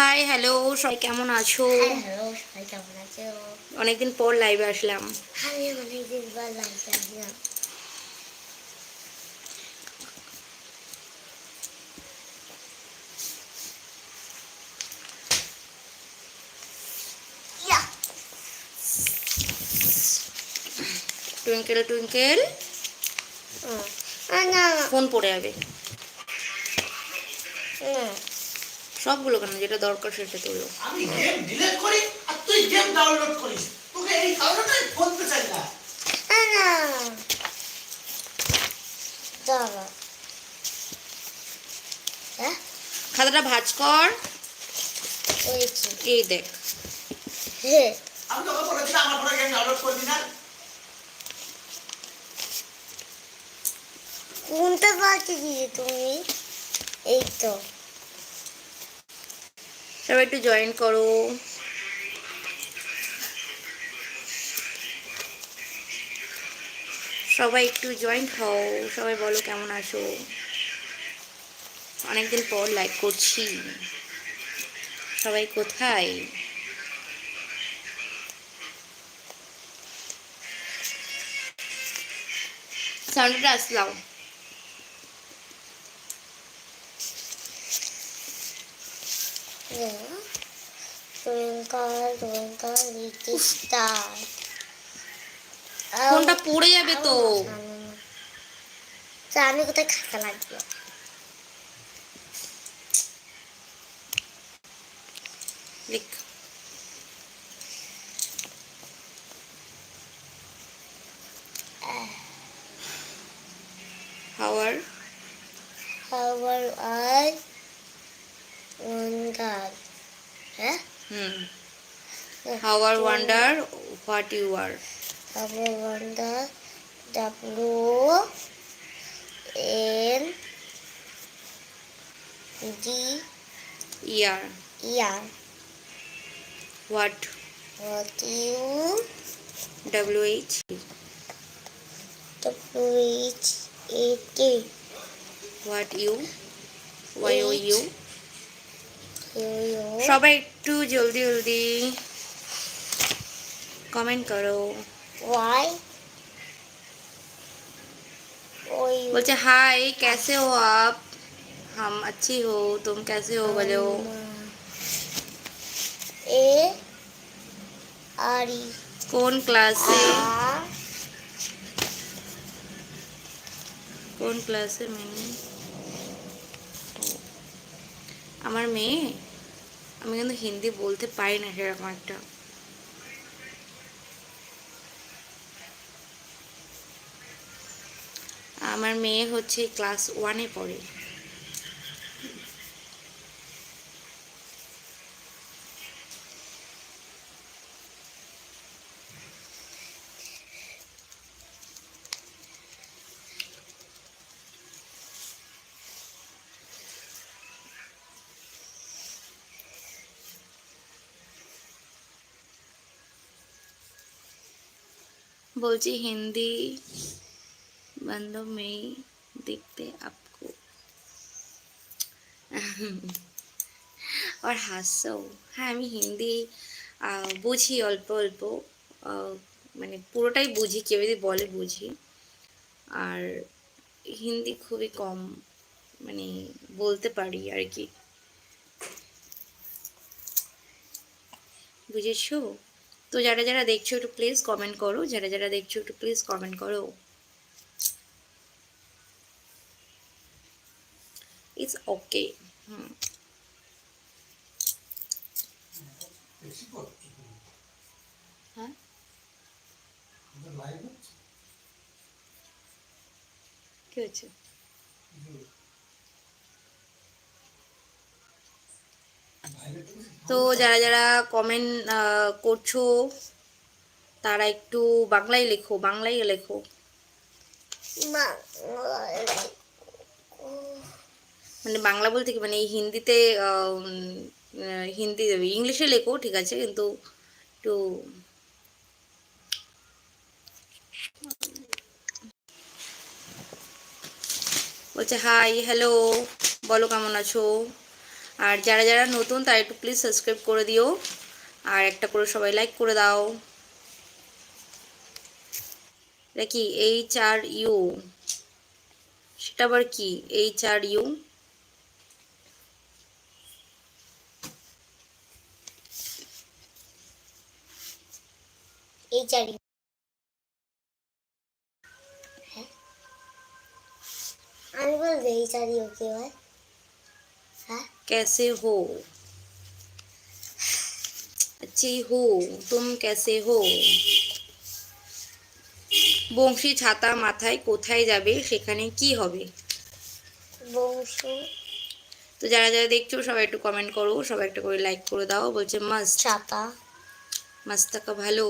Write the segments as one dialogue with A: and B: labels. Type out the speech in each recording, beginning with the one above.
A: Hi hello সবাই কেমন আছো?
B: হ্যালো সবাই কেমন আছো?
A: অনেকদিন পর লাইভে আসলাম।
B: আমি অনেকদিন পর লাইভ আসলাম।
A: টুইঙ্কেল টুইঙ্কেল
B: হুম।
A: ফোন পড়ে যাবে।
B: না
A: সবগুলো কেন? যেটা দরকার সেটা তোলো
C: আমি গেম ডিলিট করি আর তুই গেম ডাউনলোড করিস। তোকে এই ফোন পে চাই না।
B: না দাঁড়া। হ্যাঁ?
A: খাতাটা ভাজ কর। এই দেখ।
B: হে
C: আমি তোকে বলেছি আমার ফোনে গেম ডাউনলোড করবি না।
B: কোনটা পাচ্ছি তুমি? এই তো।
A: সবাই একটু জয়েন করো। সবাই একটু জয়েন্ট হও, সবাই বলো কেমন আছো? অনেকদিন পর লাইক করছি। সবাই কোথায়? সাউন্ডটা আসলাম
B: Twinkle, twinkle, little star.
A: ফোনটা পড়ে যাবে তো
B: আমি কোথায় খাতা লাগবে
A: লিখ হাওয়ার
B: Our I Hmm. How
A: I hmm. wonder what you are.
B: I wonder W N D year. Year.
A: What?
B: What you?
A: W H.
B: W H A T.
A: What you? Why Y O
B: U.
A: সবাই একটু জলদি জলদি comment করো
B: Y O U
A: বলছে high कैसे हो आप हम अच्छी हो तुम कैसे हो बोलो
B: A R E
A: কোন ক্লাসে
B: R
A: কোন ক্লাসে মেয়ে আমার মেয়ে, আমি কিন্তু হিন্দি বলতে পারি না সেরকম একটা। আমার মেয়ে হচ্ছে ক্লাস ওয়ানে পড়ে। বলছি হিন্দি বান্ধব মেয়ে দেখতে আপকো আর হাসো হ্যাঁ আমি হিন্দি বুঝি অল্প অল্প মানে পুরোটাই বুঝি কেউ যদি বলে বুঝি আর হিন্দি খুবই কম মানে বলতে পারি আর কি বুঝেছ তো যারা যারা দেখছ একটু প্লিজ কমেন্ট করো, যারা যারা দেখছ একটু প্লিজ কমেন্ট করো। It's
C: okay hmm.
A: হ্যাঁ? কি হচ্ছে তো যারা যারা কমেন্ট করছ, তারা একটু বাংলায় লেখো বাংলায় লেখো। মানে বাংলা বলতে কি? মানে হিন্দিতে হিন্দি, ইংলিশে লেখো, ঠিক আছে, কিন্তু একটু বলছে হাই হ্যালো বলো কেমন আছো? আর যারা যারা নতুন, তারা একটু প্লিজ সাবস্ক্রাইব করে দিও। আর একটা করে সবাই লাইক করে দাও। কি? এইচ আর ইউ সেটা আবার কি? এইচ আর ইউ
B: এই চারি হ্যাঁ? আমি বলব এই চারি ওকে হয় হ্যাঁ
A: कैसे हो अच्छी हो तुम कैसे हो বংশী ছাতা মাথায় কোথায় যাবে সেখানে কি হবে
B: বংশু
A: তো যারা যারা দেখছো সবাই একটু কমেন্ট করো সবাই একটা করে লাইক করে দাও বলছে মাস্ট
B: ছাতা
A: মাস্তাকা ভালো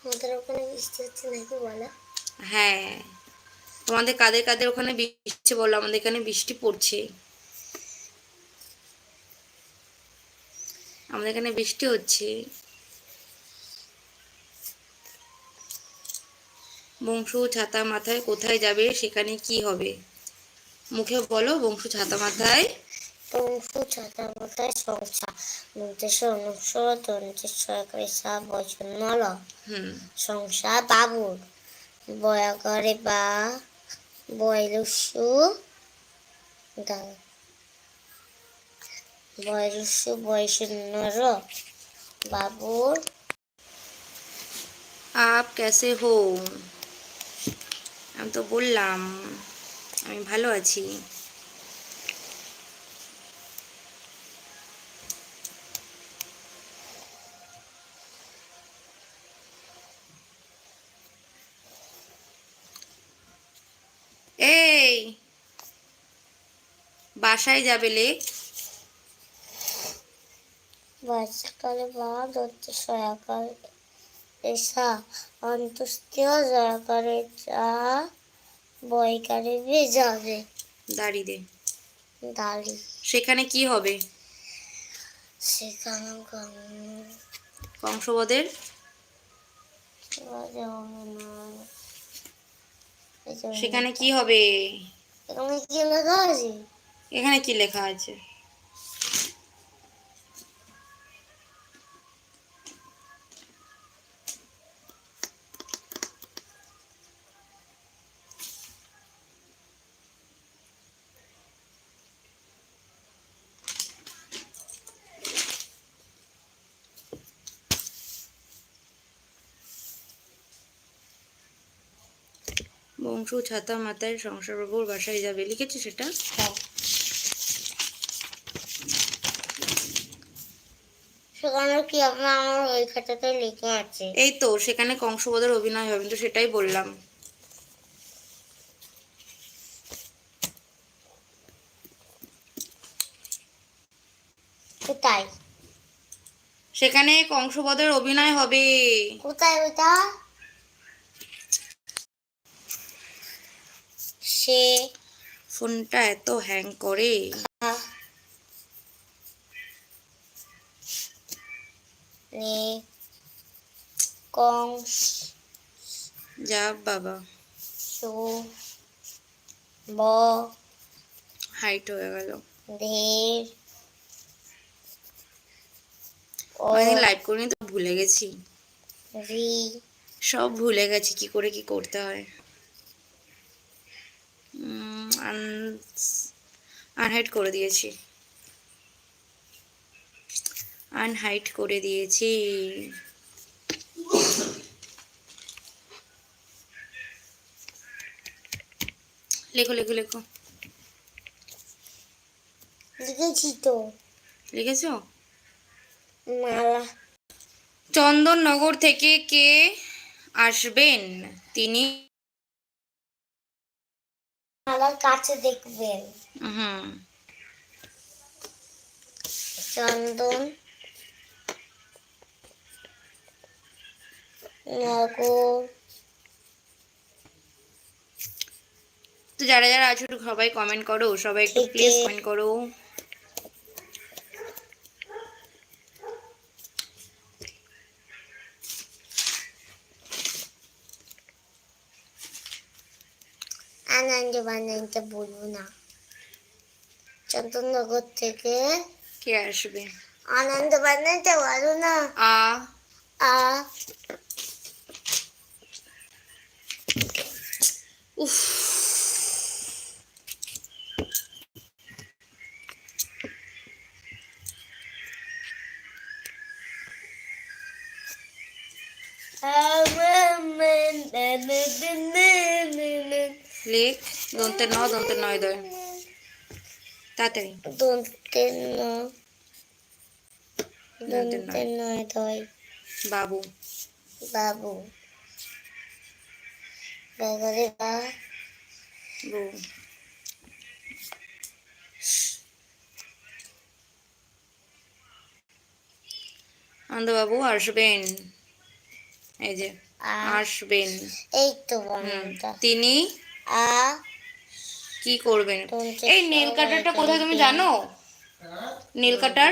B: আমাদের ওখানে বৃষ্টি হচ্ছে নাকি বলো
A: হ্যাঁ তোমাদের কাদের কাদের ওখানে বৃষ্টি বলো আমাদের এখানে বৃষ্টি পড়ছে আমাদের এখানে বৃষ্টি হচ্ছে। বংশু ছাতা মাথায় কোথায় যাবে সেখানে কি হবে? মুখে বলো বংশু ছাতা মাথায়।
B: বংশু ছাতা মাথায় সংসার নন্তেশ্বর অনুসর দন্তেশ্বর কৃষা বচন নল
A: হুম।
B: সংসার বাবুর। বয়াগরে বা বয়লুসু বয়স বয়সন্নর বাবুর
A: আপ কেসে হো? আমি তো বললাম, আমি ভালো আছি। এই, বাসায় যাবে লেখ
B: বয়সকালে বা দত্ত সয়াকাল এসা অন্ত্যেষ্টিয় জয়াকারে যা বয়কারে বে যাবে
A: দাড়ি দে
B: দাড়ি
A: সেখানে কি হবে
B: সেখানে
A: কংসবদের সেখানে কি হবে
B: এখানে কি লেখা আছে
A: এখানে কি লেখা আছে বংশু ছাতা মাথায় সংসার বাবুর বাসায় যাবে। লিখেছে সেটা?
B: হ্যাঁ। সেখানে কি আমরা আমার ওই খাতাতে লেখা আছে?
A: এই তো সেখানে কংসবদের অভিনয় হবে তো সেটাই বললাম।
B: কোথায়?
A: সেখানে অভিনয় হবে।
B: কোথায় ওটা? সে
A: ফোনটা এত হ্যাং করে।
B: নে।
A: যা বাবা।
B: সু। ব।
A: হাইট হয়ে গেল।
B: ধীর।
A: অনেকদিন লাইভ করিনি তো ভুলে গেছি।
B: রি।
A: সব ভুলে গেছি কি করে কি করতে হয়। আনহাইট করে দিয়েছি। আনহাইট করে দিয়েছি। লেখো লেখো লেখো।
B: লিখেছি তো।
A: লিখেছো?
B: মালা
A: চন্দননগর থেকে কে আসবেন? তিনি
B: মালার কাছে দেখবেন।
A: হুম।
B: চন্দন
A: তো যারা যারা আছো একটু সবাই কমেন্ট করো সবাই একটু প্লিজ কমেন্ট করো।
B: আনন্দ বানাইতে বলব না। চন্দননগর থেকে
A: কে আসবে?
B: আনন্দ বানাইতে পারো না।
A: আ।
B: আ।
A: উফ। দন্তের ন দন্তের নয় দয় তাড়াতাড়ি
B: দন্তের ন
A: দন্তের
B: নয় দয়
A: বাবু
B: বাবু গাগারে গা
A: বউ আনন্দবাবু আসবেন এই যে আসবেন
B: এই তো
A: তিনি
B: আ
A: কি করবেন? এই নীল কাটারটা কোথায় তুমি জানো? নীল কাটার?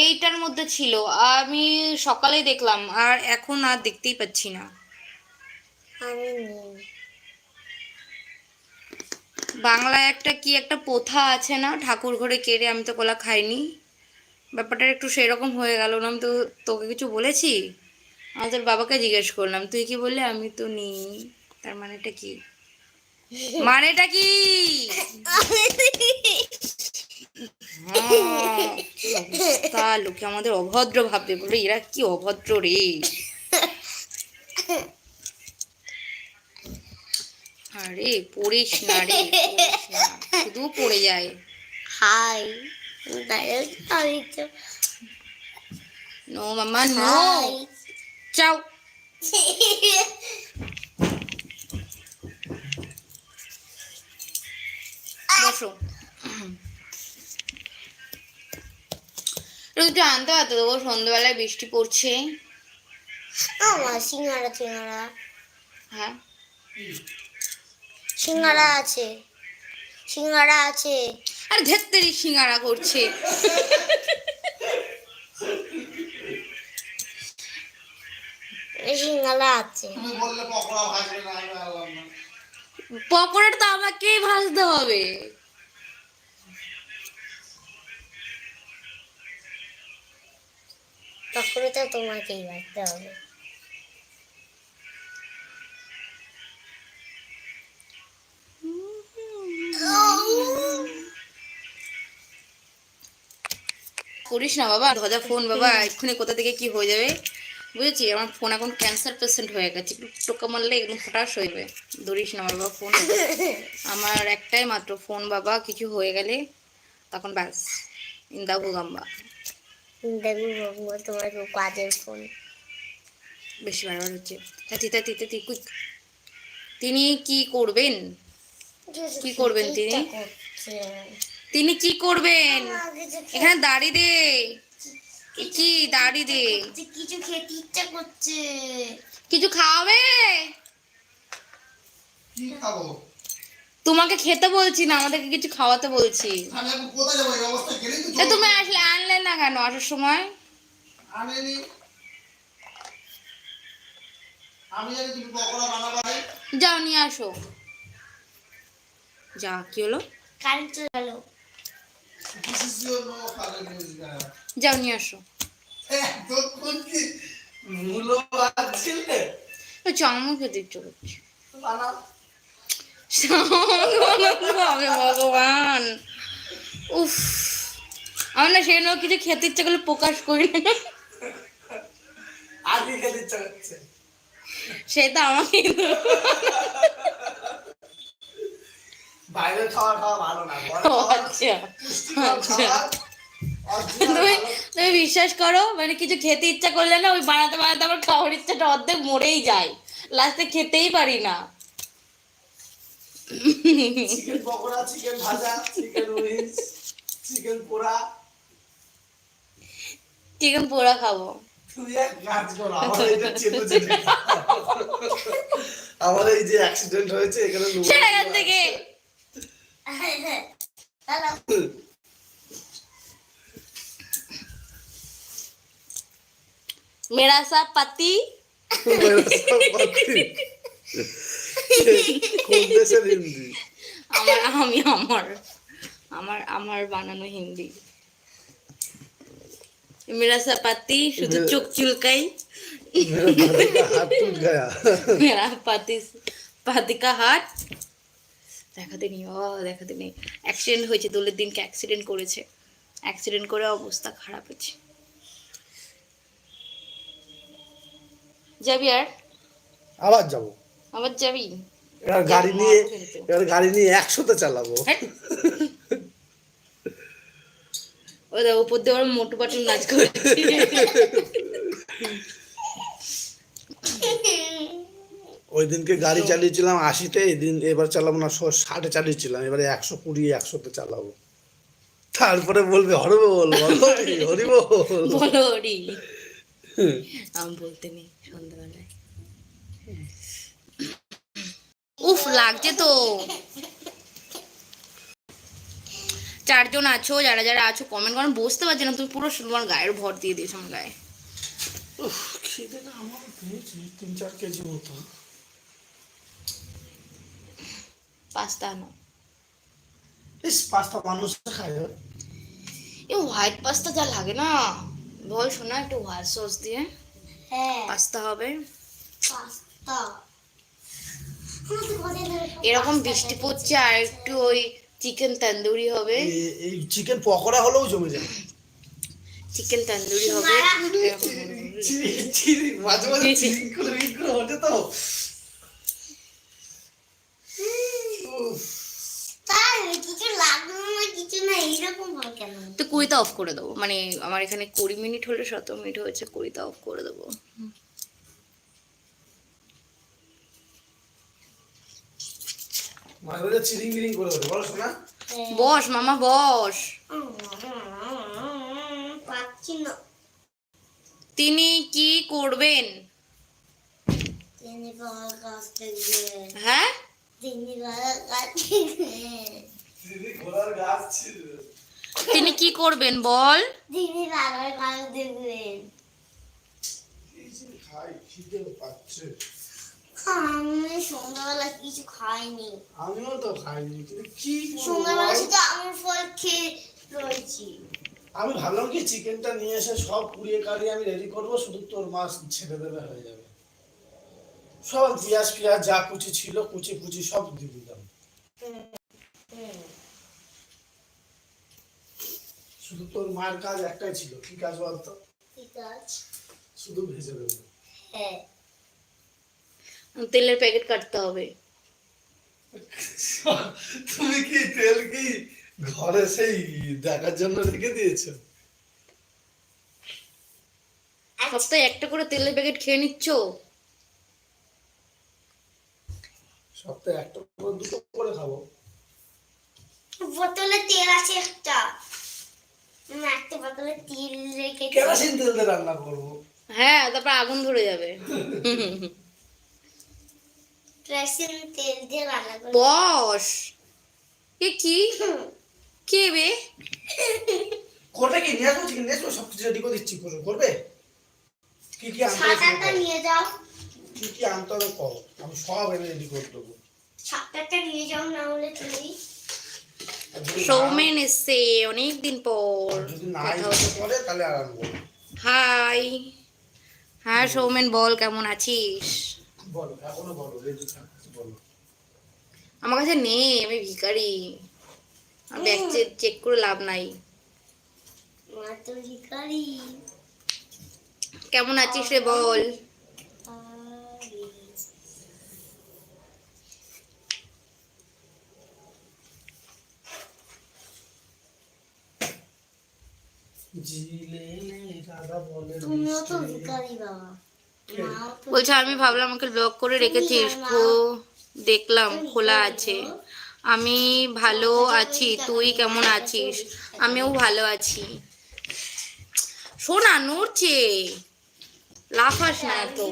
A: এইটার মধ্যে ছিল। আমি সকালেই দেখলাম আর এখন আর দেখতেই পাচ্ছি না। বাংলায় একটা কি একটা প্রথা আছে না? ঠাকুর ঘরে কেড়ে আমি তো কলা খাইনি। ব্যাপারটা একটু সেরকম হয়ে গেল না? আমি তো তোকে কিছু বলেছি? আমি তোর বাবাকে জিজ্ঞেস করলাম তুই কি বললি? আমি তো নিই। তার মানেটা কি? মানেটা কি? হ্যাঁ, কি অবস্থা, লোকে আমাদের অভদ্র ভাববে বলে এরা কি অভদ্র রে? আরে পড়িস না রে শুধু পড়ে যায়।
B: হাই
A: নো মামা নো। চাও বসো। একটু আনতে পারতো দেবো সন্ধ্যাবেলায় বৃষ্টি পড়ছে।
B: আমার সিঙ্গারা সিঙ্গারা।
A: হ্যাঁ?
B: সিঙ্গারা আছে। সিঙ্গারা আছে।
A: আর ধেত্তেরি সিঙ্গারা করছে।
B: এই সিঙ্গারা আছে।
A: পকোড়াটা তো আমাকেই ভাজতে হবে।
B: তখন তো তোমাকেই বাড়তে হবে।
A: করিস না বাবা, ধজা ফোন বাবা, এক্ষুনি কোথা থেকে কি হয়ে যাবে? বুঝেছি আমার ফোন এখন ক্যান্সার পেশেন্ট হয়ে গেছে। টোকা মারলে একদম ফটাস হইবে ধরিস না বাবা ফোন আমার একটাই মাত্র ফোন বাবা, কিছু হয়ে গেলে তখন ব্যাস, ইন্দাবু গাম্বা।
B: দেখব তোমার কাজের ফোন
A: বেশি বারবার হচ্ছে। তাতি তাতি তাতি কুইক তিনি কি করবেন? কি করবেন তিনি? তিনি কি করবেন? এখানে দাড়ি দে। কি দাড়ি দে?
B: কিছু খেতে ইচ্ছা করছে।
A: কিছু খাওয়াবে?
C: কি খাব?
A: তোমাকে খেতে বলছি না আমাদেরকে কিছু খাওয়াতে বলছি। তুমি আসলে আনলে না কেন আসার সময়?
C: আনেনি। আমি জানি তুমি পকোড়া বানাবাই
A: যাও নিয়ে আসো। যা কি হলো?
B: কারেন্ট চলে গেল.
A: যাও নিয়ে আসো।
C: এতক্ষণ কি মূল্যবান ছিলে
A: ওই চামচ খেতে ইচ্ছে
C: বানাও।
A: হবে ভগবান। উফ। আমার না সেজন্য কিছু খেতে ইচ্ছে করলে প্রকাশ করি না। সেটা আমাকে
C: বাইরের খাবার খাওয়া ভালো না
A: ও আচ্ছা আচ্ছা। তুমি তুমি বিশ্বাস করো মানে কিছু খেতে ইচ্ছা করলে না ওই বানাতে বানাতে আমার খাওয়ার ইচ্ছাটা অর্ধেক মরেই যায়। লাস্টে খেতেই পারি না।
C: চিকেন পকোড়া চিকেন ভাজা চিকেন উইংস চিকেন পোড়া।
A: চিকেন পোড়া খাব।
C: তুই এক কাজ করো আমার এটা চেপে চেপে আমার এই যে অ্যাক্সিডেন্ট হয়েছে এখানে
A: এখান থেকে। মেরা সা পাতি।
C: মেরা সব বাতি।
A: আমার আমি আমার আমার আমার বানানো হিন্দি। মেরা সাপাতি শুধু চোখ চুলকাই। মেরা পাতি পাতিকা হাট দেখাতে নেই ও দেখাতে নেই অ্যাক্সিডেন্ট হয়েছে দোলের দিনকে অ্যাক্সিডেন্ট করেছে। অ্যাক্সিডেন্ট করে অবস্থা খারাপ হয়েছে। যাবি আর?
D: আবার যাব।
A: আবার যাবি?
D: এবার গাড়ি নিয়ে এবার গাড়ি নিয়ে একশোতে চালাবো।
A: হ্যাট। ওই দেখ উপর দিয়ে ওরা মোটু পাটু নাচ করেছে
D: ওই দিনকে গাড়ি চালিয়েছিলাম আশিতে এদিন এবার চালাবো না ষাটে চালিয়েছিলাম এবারে একশো কুড়ি একশোতে চালাবো। তারপরে বলবে হরিবল হরি হরিবল
A: বলো। রি আমি বলতে নেই সন্ধ্যাবেলায় উফ লাগছে তো। চারজন আছো যারা যারা আছো কমেন্ট করেন বসতে পারছি না তুমি পুরো তোমার গায়ের ভর দিয়ে দিয়েছ আমার গায়ে।
D: খিদে না আমার পেয়েছি তিন চার কেজি মতো।
A: পাস্তা আনো।
D: ইস পাঁচটা মানুষ খায়
A: এ হোয়াইট পাস্তা যা লাগে না। বল শোনা একটু হোয়াইট সস দিয়ে।
B: হ্যাঁ।
A: পাস্তা হবে।
B: পাস্তা।
A: এরকম বৃষ্টি পড়ছে আর একটু ওই চিকেন তন্দুরি হবে।
D: এই চিকেন পকোড়া হলেও জমে যায়
A: চিকেন তন্দুরি হবে।
D: মাঝে মাঝে করে ওঠে তো। উফ,
B: তার কিছু লাগল না কিছু না এইরকম কেন?
A: তো কুড়িতে অফ করে দেবো। মানে আমার এখানে কুড়ি মিনিট হলে সতেরো মিনিট হয়েছে কুড়িতে অফ করে দেবো। বস। মামা বস। তিনি কি করবেন? হ্যাঁ?
B: তিনি
A: কি করবেন বল?
B: তিনি বাবার কাছ দেখবেন
D: কি খাই খিদে পাচ্ছে।
B: আমি সন্ধ্যাবেলা কিছু খাইনি
D: আমিও তো খাইনি। কিন্তু কি
B: সন্ধ্যাবেলা শুধু আমার ফল খেয়ে রয়েছি
D: আমি ভাবলাম কি চিকেনটা নিয়ে এসে সব পুড়িয়ে কাড়িয়ে আমি রেডি করব শুধু তোর মাছ ছেড়ে দেবে হয়ে যাবে। সব পেঁয়াজ পেঁয়াজ যা কুচি ছিল কুচি কুচি সব দিয়ে দিলাম। শুধু তোর মায়ের কাজ একটাই ছিল কি কাজ বলতো?
B: ঠিক আছে
D: শুধু ভেজে দেবো।
B: হ্যাঁ।
A: তেলের প্যাকেট কাটতে হবে।
D: তুমি কি তেল কি ঘরে সেই দেখার জন্য রেখে দিয়েছ?
A: সপ্তাহে একটা করে তেলের প্যাকেট খেয়ে নিচ্ছ?
D: সপ্তাহে একটা করে দুটো করে খাব।
B: বোতলে তেল আছে একটা। একটা বোতলে তেল রেখেছি
D: কেরোসিন তেল দিয়ে রান্না করব।
A: হ্যাঁ তারপর আগুন ধরে যাবে।
B: তেল দিয়ে রান্না করি।
A: বস। এ কি? কে বে?
D: করবে কি? নিয়ে আসব চিকেন নিয়ে আসব? সব কিছু রেডি করে দিচ্ছি। করো- করবে? কি কি আনতে
B: ছাতাটা নিয়ে যাও।
D: কি কি আনতে হবে কও? আমি সব এনে রেডি করে দেবো।
B: ছাতাটা নিয়ে যাও না হলে তুমি
A: সৌমেন এসছে অনেকদিন পর। হাই। হ্যাঁ সৌমেন বল কেমন আছিস?
D: বলো এখনও বলো বলো।
A: আমার কাছে নেই আমি ভিখারি। ব্যাগ চেক করে লাভ নাই।
B: মা
A: কেমন আছিস রে বল?
D: জিলে দাদা বলে
B: তুমিও তো
D: মিষ্টি।
B: ভিখারি বাবা মাও তো
A: বলছে আমি ভাবলাম আমাকে ব্লক করে রেখেছিস দেখলাম খোলা আছে। আমি ভালো আছি তুই কেমন আছিস? আমিও ভালো আছি। শোনা নড়ছে। লাফাস না তো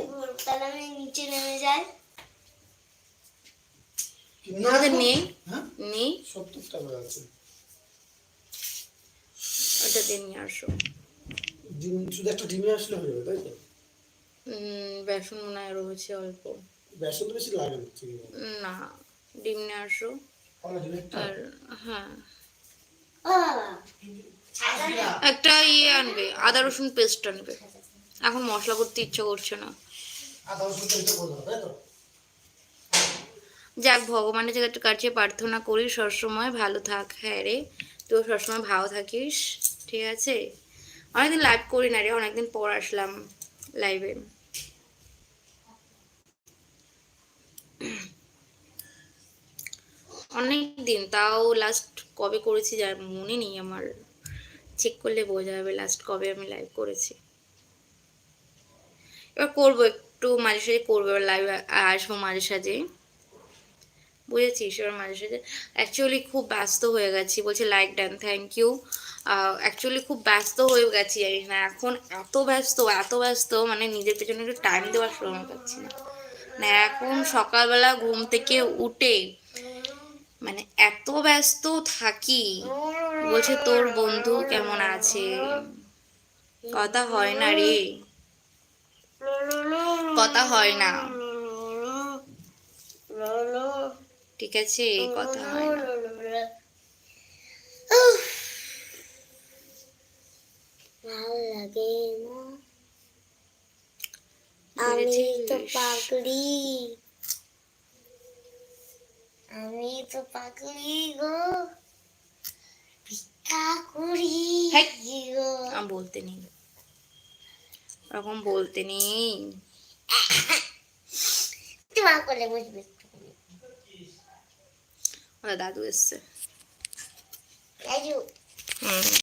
B: তাহলে নিচে নেমে যাই
D: কিনে
A: নেই।
D: হ্যাঁ?
A: নেই?
D: সত্তর টাকা আছে।
A: ওটা দিয়ে নিয়ে আসো।
D: ডিম শুধু একটা ডিমে আসলে হয়ে যাবে তাই তো?
A: বেসন মনে হয় রয়েছে অল্প।
D: বেসন তো বেশি লাগে না
A: ডিম নিয়ে আসো। আর হ্যাঁ। একটা ইয়ে আনবে আদা রসুন পেস্ট আনবে। এখন মশলা করতে ইচ্ছে করছে না। যাক ভগবানের জায়গাটা কাছে প্রার্থনা করি সবসময় ভালো থাক হ্যাঁ রে। তুই সবসময় ভালো থাকিস ঠিক আছে? অনেকদিন লাইভ করি না রে অনেকদিন পর আসলাম লাইভে অনেক দিন, তাও লাস্ট কবে করেছি যার মনে নেই আমার। চেক করলে বোঝা যাবে লাস্ট কবে আমি লাইভ করেছি। এবার করব একটু মাঝে সাঝে করব, এবার লাইভ আসব মাঝে সাঝে। বুঝেছিস এবার মাঝে সাঝে। অ্যাকচুয়ালি খুব ব্যস্ত হয়ে গেছি, বলছে like done thank you actually খুব ব্যস্ত হয়ে গেছি জানিস না, এখন এত ব্যস্ত এত ব্যস্ত মানে নিজের পেছনে একটু টাইম দেওয়ার সময় পাচ্ছি না। না, এখন সকালবেলা ঘুম থেকে উঠে মানে এত ব্যস্ত থাকি। বলছে তোর বন্ধু কেমন আছে? কথা হয় না রে। কথা হয় না। ঠিক আছে কথা হয় না।
B: উফ, ভালো লাগে না। আমি তো? পাগলি। আমি তো পাগলি গো। ভিক্ষা করি। গো।
A: আমি বলতে নেই। ওরকম বলতে নেই।
B: মা করে বুঝবে
A: ওরা দাদু এসছে।
B: দাদু
A: হুম।